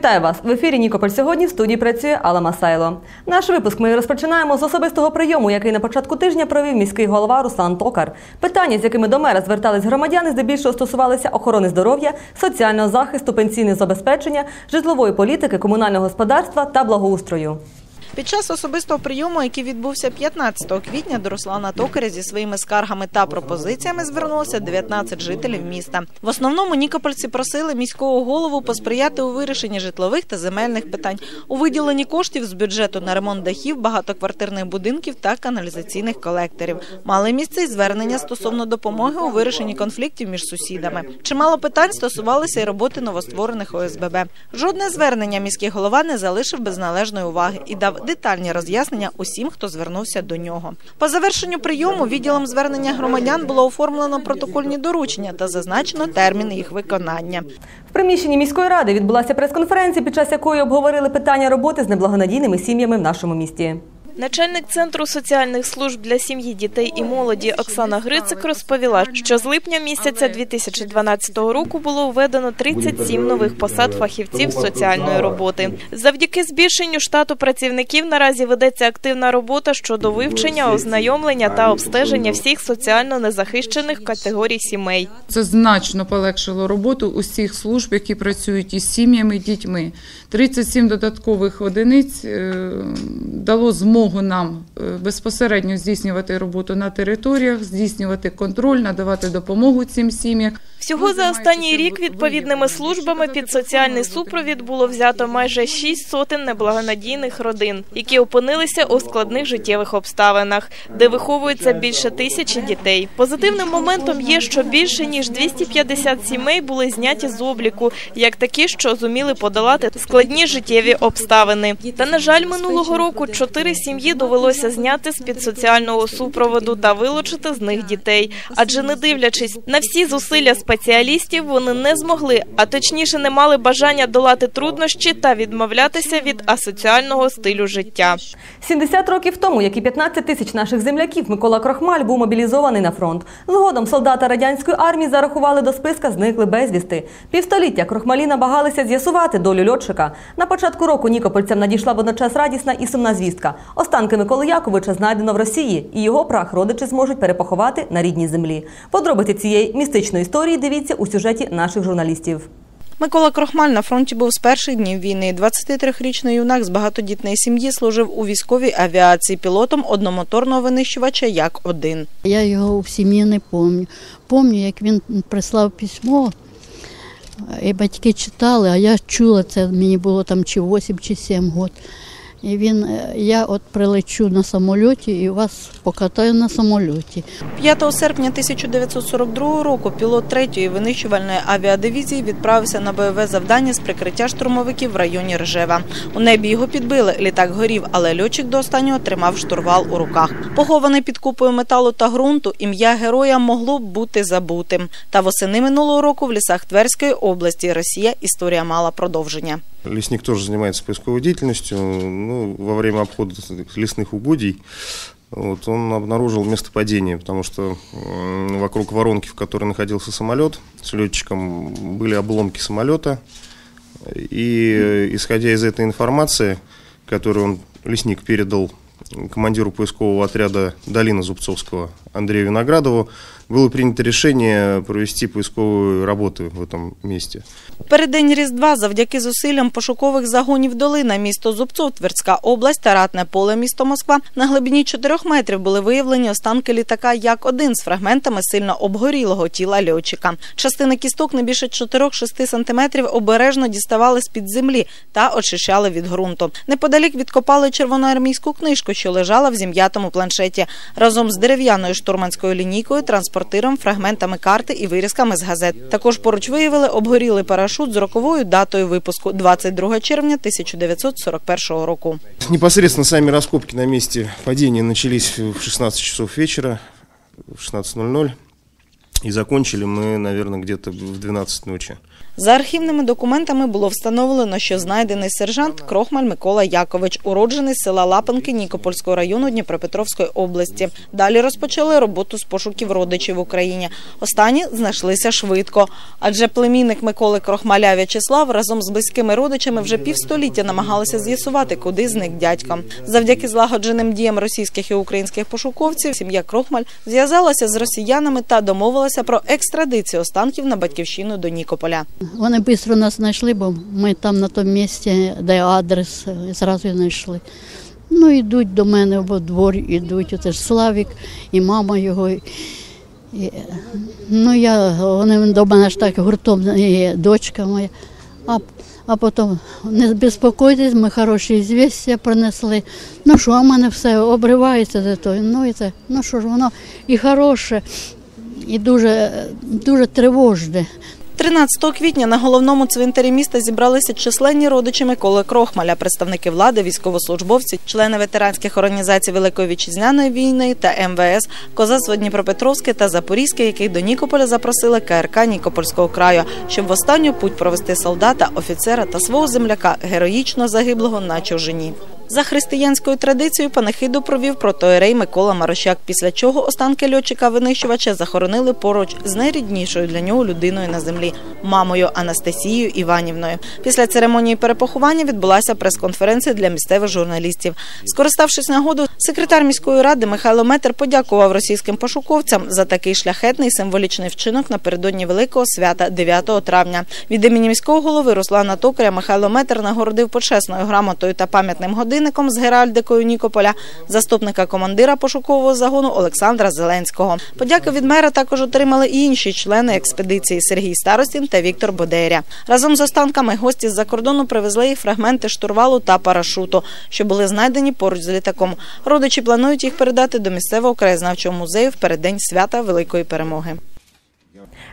Вітаю вас в ефірі Нікополь сьогодні. В студії працює Алла Масайло. Наш випуск ми розпочинаємо з особистого прийому, який на початку тижня провів міський голова Руслан Токар. Питання, з якими до мера звертались громадяни, здебільшого стосувалися охорони здоров'я, соціального захисту, пенсійного забезпечення, житлової політики, комунального господарства та благоустрою. Під час особистого прийому, який відбувся 15 квітня, до Руслана Токаря зі своїми скаргами та пропозиціями звернулося 19 жителів міста. В основному нікопольці просили міського голову посприяти у вирішенні житлових та земельних питань, у виділенні коштів з бюджету на ремонт дахів, багатоквартирних будинків та каналізаційних колекторів. Мали місце й звернення стосовно допомоги у вирішенні конфліктів між сусідами. Чимало питань стосувалися й роботи новостворених ОСББ. Жодне звернення міський голова не залишив без належної уваги і дав детальні роз'яснення усім, хто звернувся до нього. По завершенню прийому відділом звернення громадян було оформлено протокольні доручення та зазначено термін їх виконання. В приміщенні міської ради відбулася прес-конференція, під час якої обговорили питання роботи з неблагонадійними сім'ями в нашому місті. Начальник центру соціальних служб для сім'ї, дітей і молоді Оксана Грицик розповіла, що з липня місяця 2012 року було введено 37 нових посад фахівців соціальної роботи. Завдяки збільшенню штату працівників наразі ведеться активна робота щодо вивчення, ознайомлення та обстеження всіх соціально незахищених категорій сімей. Це значно полегшило роботу усіх служб, які працюють із сім'ями і дітьми. 37 додаткових одиниць е, дало змогу нам е, безпосередньо здійснювати роботу на територіях, здійснювати контроль, надавати допомогу цим сім'ям. Всього за останній рік відповідними службами під соціальний супровід було взято майже шість сотень неблагонадійних родин, які опинилися у складних життєвих обставинах, де виховується більше тисячі дітей. Позитивним моментом є, що більше ніж 250 сімей були зняті з обліку, як такі, що зуміли подолати складні життєві обставини. Та на жаль, минулого року чотири сім'ї довелося зняти з під соціального супроводу та вилучити з них дітей, адже не дивлячись на всі зусилля спеціалістів, вони не змогли, а точніше не мали бажання долати труднощі та відмовлятися від асоціального стилю життя. 70 років тому, як і 15 тисяч наших земляків, Микола Крохмаль був мобілізований на фронт. Згодом солдата радянської армії зарахували до списка зникли безвісти. Півстоліття крохмалі намагалися з'ясувати долю льотчика. На початку року нікопольцям надійшла водночас радісна і сумна звістка. Останки Миколи Яковича знайдено в Росії, і його прах родичі зможуть перепоховати на рідній землі. Подробиці цієї містичної історії дивіться у сюжеті наших журналістів. Микола Крохмаль на фронті був з перших днів війни. 23-річний юнак з багатодітної сім'ї служив у військовій авіації пілотом одномоторного винищувача як один. Я його в сім'ї не пам'ятаю. Пам'ятаю, як він прислав письмо, і батьки читали, а я чула це, мені було там чи 8, чи 7 років. І він, е, я от прилечу на самольоті і вас покатаю на самольоті. 5 серпня 1942 року пілот 3-ї винищувальної авіадивізії відправився на бойове завдання з прикриття штурмовиків в районі Ржева. У небі його підбили, літак горів, але льотчик до останнього тримав штурвал у руках. Похований під купою металу та ґрунту, ім'я героя могло б бути забутим. Та восени минулого року в лісах Тверської області Росія історія мала продовження. Лесник тоже занимается поисковой деятельностью. Ну, во время обхода лесных угодий вот, он обнаружил место падения, потому что вокруг воронки, в которой находился самолет, с летчиком были обломки самолета. И э, исходя из этой информации, которую он, лесник передал командиру поискового отряда Долина Зубцовского Андрею Виноградову, было принято решение провести поисковые работы в этом месте. Переддень Різдва завдяки зусиллям пошукових загонів долина місто Зубцов, Тверська область та ратне поле місто Москва на глибині 4 метрів були виявлені останки літака як один з фрагментами сильно обгорілого тіла льотчика. Частини кісток не більше 4-6 сантиметрів обережно діставали з під землі та очищали від ґрунту. Неподалік відкопали червоноармійську книжку, що лежала в зім'ятому планшеті, разом з дерев'яною штурманською лінійкою, транспортиром, фрагментами карти і вирізками з газет. Також поруч виявили обгорілий парашут з роковою датою випуску 22 червня 1941 року. Непосредственно самі раскопки на місці падения начались в 16 часов вечера, в 16.00. И закончили мы, наверное, где-то в 12 ночи. За архівними документами було встановлено, що знайдений сержант Крохмаль Микола Якович, уроджений з села Лапанки Нікопольського району Дніпропетровської області. Далі розпочали роботу з пошуків родичів в Україні. Останні знайшлися швидко, адже племінник Миколи Крохмаля В'ячеслав разом з близькими родичами вже півстоліття намагалися з'ясувати, куди зник дядько. Завдяки злагодженим діям російських і українських пошуковців сім'я Крохмаль зв'язалася з росіянами та домовилася про екстрадицію останків на батьківщину до Нікополя. Вони швидко нас знайшли, бо ми там на тому місці, де адрес, е, зразу знайшли. Ну, йдуть до мене в двор, йдуть, оце ж Славік і мама його. І, і, ну, я, вони до мене ж так гуртом, і дочка моя. А, а потім не безпокойтесь, ми хороші звістя принесли. Ну що, а мене все обривається до того. Ну, і це, ну що ж, воно і хороше, і дуже, дуже тривожне. 13 квітня на головному цвинтарі міста зібралися численні родичі Миколи Крохмаля, представники влади, військовослужбовці, члени ветеранських організацій Великої вітчизняної війни та МВС, козацтво Дніпропетровське та Запорізьке, яких до Нікополя запросили КРК Нікопольського краю, щоб в останню путь провести солдата, офіцера та свого земляка, героїчно загиблого на чужині. За християнською традицією панахиду провів протоєрей Микола Марощак, після чого останки льотчика-винищувача захоронили поруч з найріднішою для нього людиною на землі мамою Анастасією Іванівною. Після церемонії перепоховання відбулася прес-конференція для місцевих журналістів. Скориставшись нагоду, секретар міської ради Михайло Метер подякував російським пошуковцям за такий шляхетний символічний вчинок напередодні великого свята 9 травня. Від імені міського голови Руслана Токаря Михайло Метер нагородив почесною грамотою та пам'ятним годинником з геральдикою Нікополя заступника командира пошукового загону Олександра Зеленського. Подяки від мера також отримали і інші члени експедиції Сергій Старостін та Віктор Бодеря. Разом з останками гості з-за кордону привезли і фрагменти штурвалу та парашуту, що були знайдені поруч з літаком. Родичі планують їх передати до місцевого краєзнавчого музею в переддень свята Великої перемоги.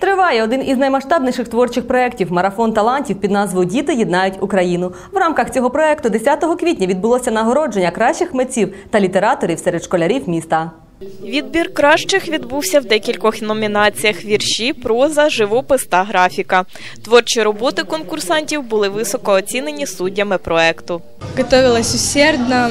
Триває один із наймасштабніших творчих проєктів марафон талантів під назвою Діти єднають Україну. В рамках цього проєкту 10 квітня відбулося нагородження кращих митців та літераторів серед школярів міста. Відбір кращих відбувся в декількох номінаціях: вірші, проза, живопис та графіка. Творчі роботи конкурсантів були високо оцінені суддями проекту. Готовилась усердно,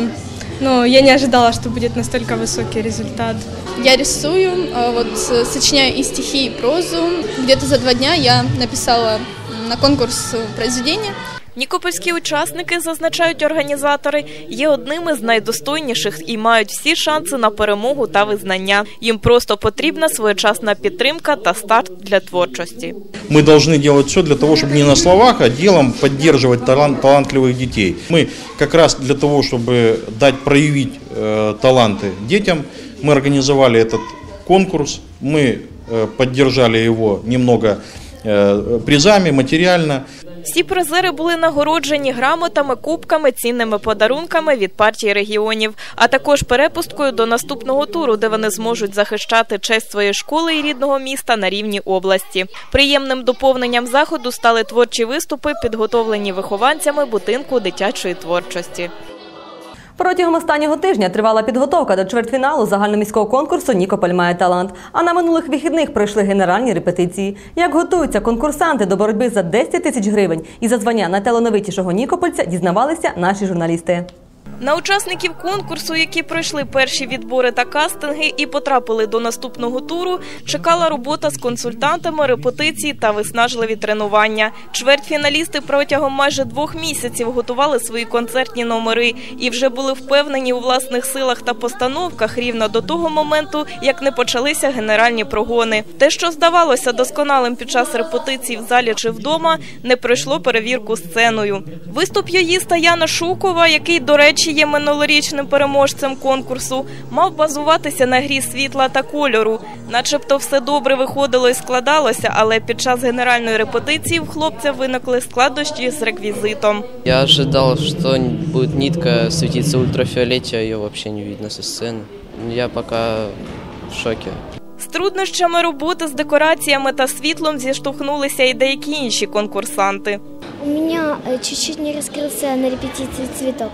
но я не ожидала, что будет настолько высокий результат. Я рисую, а вот э, сочиняю и стихи, и прозу. Где-то за два дня я написала м, на конкурс э, произведение. Нікопольські учасники, зазначають організатори, є одними з найдостойніших і мають всі шанси на перемогу та визнання. Їм просто потрібна своєчасна підтримка та старт для творчості. Мы должны делать все для того, чтобы не на словах, а делом поддерживать талант, талантливых детей. Мы как раз для того, чтобы дать проявить э, таланты детям, мы организовали этот конкурс, мы э, поддержали его немного э, призами материально. Всі призери були нагороджені грамотами, кубками, цінними подарунками від партії регіонів, а також перепусткою до наступного туру, де вони зможуть захищати честь своєї школи і рідного міста на рівні області. Приємним доповненням заходу стали творчі виступи, підготовлені вихованцями будинку дитячої творчості. Протягом останнього тижня тривала підготовка до чвертьфіналу загальноміського конкурсу Нікополь має талант. А на минулих вихідних пройшли генеральні репетиції. Як готуються конкурсанти до боротьби за 10 тисяч гривень і за звання найталановитішого Нікопольця, дізнавалися наші журналісти. На учасників конкурсу, які пройшли перші відбори та кастинги і потрапили до наступного туру, чекала робота з консультантами, репетиції та виснажливі тренування. Чвертьфіналісти протягом майже двох місяців готували свої концертні номери і вже були впевнені у власних силах та постановках рівно до того моменту, як не почалися генеральні прогони. Те, що здавалося досконалим під час репетицій в залі чи вдома, не пройшло перевірку сценою. Виступ юїста Яна Шукова, який, до речі, є минулорічним переможцем конкурсу, мав базуватися на грі світла та кольору. Начебто все добре виходило і складалося, але під час генеральної репетиції в хлопця виникли складнощі з реквізитом. Я ожидал, что будет нитка светиться в ультрафиолете, а ее вообще не видно со сцены. Я пока в шоке. З труднощами роботи з декораціями та світлом зіштовхнулися і деякі інші конкурсанти. У меня э, чуть-чуть не раскрылся на репетиции цветок.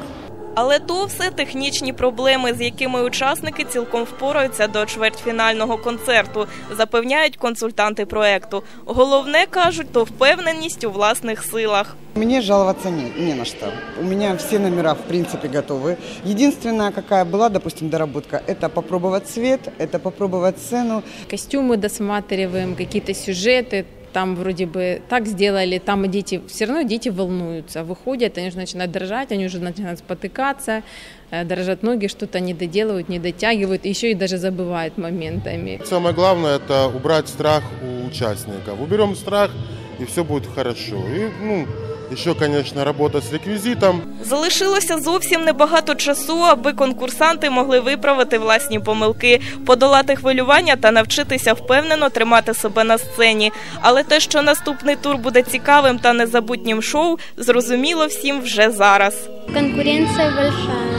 Але то все технічні проблеми, з якими учасники цілком впораються до чвертьфінального концерту, запевняють консультанти проекту. Головне кажуть, то впевненість у власних силах. Мне жаловаться не, не на что. У меня все номера в принципе готовы. Единственная, какая была, допустим, доработка, это попробовать цвет, это попробовать сцену. Костюмы досматриваем, какие-то сюжеты, там вроде бы так сделали, там и дети, все равно дети волнуются, выходят, они уже начинают дрожать, они уже начинают спотыкаться, э, дрожат ноги, что-то не доделывают, не дотягивают, еще и даже забывают моментами. Самое главное – это убрать страх у участников. Уберем страх, и все будет хорошо. И, ну, еще, звісно, робота з реквізитом. Залишилося зовсім небагато часу, аби конкурсанти могли виправити власні помилки, подолати хвилювання та навчитися впевнено тримати себе на сцені. Але те, що наступний тур буде цікавим та незабутнім шоу, зрозуміло всім вже зараз. Конкуренція большая.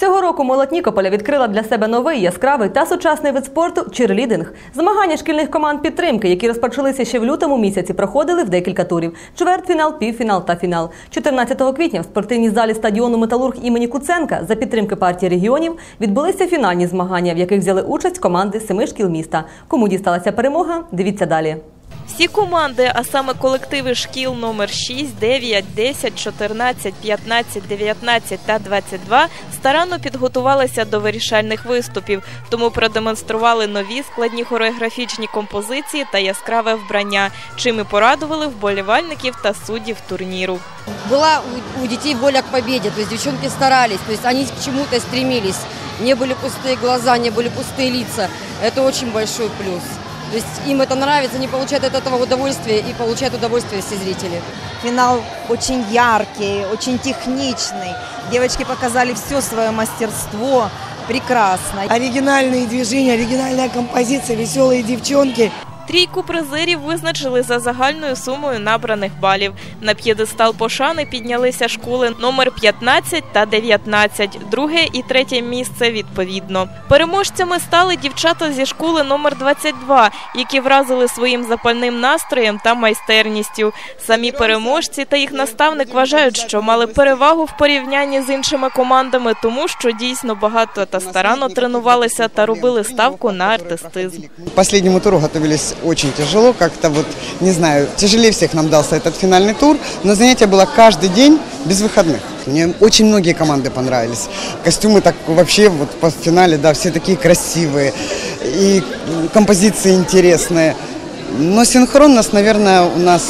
Цього року молодь Нікополя відкрила для себе новий яскравий та сучасний вид спорту чирлідинг. Змагання шкільних команд підтримки, які розпочалися ще в лютому місяці, проходили в декілька турів: чвертьфінал, півфінал та фінал. 14 квітня в спортивній залі стадіону Металург імені Куценка за підтримки партії регіонів відбулися фінальні змагання, в яких взяли участь команди семи шкіл міста. Кому дісталася перемога? Дивіться далі. Всі команди, а саме колективи шкіл номер 6, 9, 10, 14, 15, 19 та 22 старанно підготувалися до вирішальних виступів, тому продемонстрували нові складні хореографічні композиції та яскраве вбрання, чим і порадували вболівальників та суддів турніру. Была у, у детей воля к победе, то есть девчонки старались, то есть они к чему-то стремились. Не были пустые глаза, не были пустые лица. Это очень большой плюс. То есть им это нравится, они получают от этого удовольствие и получают удовольствие все зрители. Финал очень яркий, очень техничный. Девочки показали все свое мастерство. Прекрасно. Оригинальные движения, оригинальная композиция, веселые девчонки. Трійку призерів визначили за загальною сумою набраних балів. На п'єдестал пошани піднялися школи номер 15 та 19, друге і третє місце відповідно. Переможцями стали дівчата зі школи номер 22, які вразили своїм запальним настроєм та майстерністю. Самі переможці та їх наставник вважають, що мали перевагу в порівнянні з іншими командами, тому що дійсно багато та старанно тренувалися та робили ставку на артистизм. К последнему туру готовились очень тяжело, как-то вот, не знаю, тяжелее всех нам дался этот финальный тур, но занятие было каждый день без выходных. Мне очень многие команды понравились. Костюмы так вообще вот по финале, да, все такие красивые и композиции интересные. Но синхронность, наверное, у нас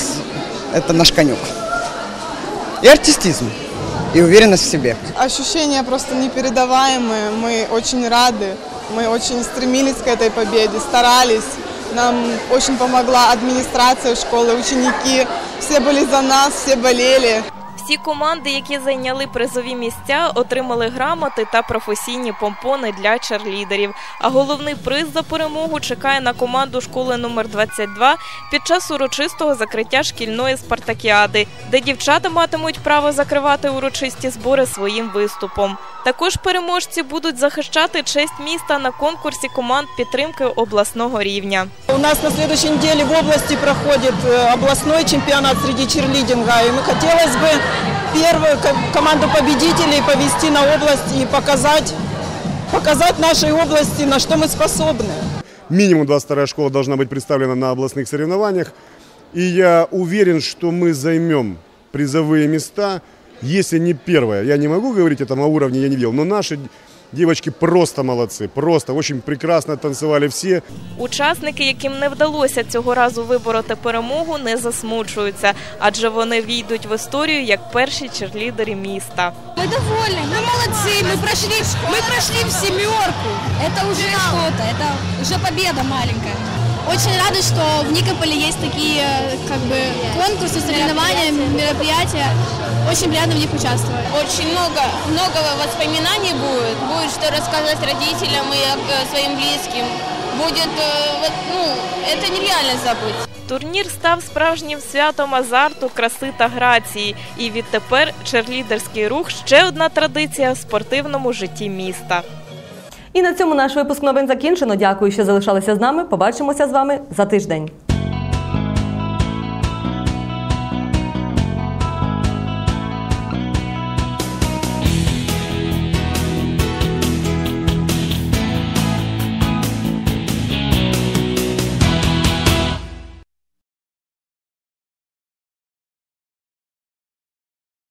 это наш конек. И артистизм, и уверенность в себе. Ощущения просто непередаваемые. Мы очень рады. Мы очень стремились к этой победе, старались. Нам очень помогла администрация школы, ученики. Все были за нас, все болели. Всі команди, які зайняли призові місця, отримали грамоти та професійні помпони для черлідерів. А головний приз за перемогу чекає на команду школи номер 22 під час урочистого закриття шкільної спартакіади, де дівчата матимуть право закривати урочисті збори своїм виступом. Також переможці будуть захищати честь міста на конкурсі команд підтримки обласного рівня. У нас на следующей неделе в области проходит э, областной чемпионат среди черлидинга. И мы хотелось бы первую ко- команду победителей повести на область и показать, показать нашей области, на что мы способны. Минимум 22 школа должна быть представлена на областных соревнованиях. И я уверен, что мы займем призовые места, если не первое. Я не могу говорить о этом уровне, я не видел, но наши девочки просто молодцы, просто очень прекрасно танцевали все. Учасники, яким не вдалося цього разу вибороти перемогу, не засмучуються, адже вони війдуть в історію як перші черлідери міста. Мы довольны, мы молодцы, мы прошли, мы прошли в семерку. Это уже что-то, это уже победа маленькая. Очень рада, что в Никополе есть такие как бы конкурсы, соревнования, мероприятия. Очень приятно в них участвовать. Очень много, много воспоминаний будет. Будет что рассказать родителям и э, своим близким. Будет, э, вот, ну, это нереально забыть. Турнір став справжнім святом азарту, краси та грації. І відтепер черлідерський рух ще одна традиція в спортивному житті міста. І на цьому наш випуск новин закінчено. Дякую, що залишалися з нами. Побачимося з вами за тиждень.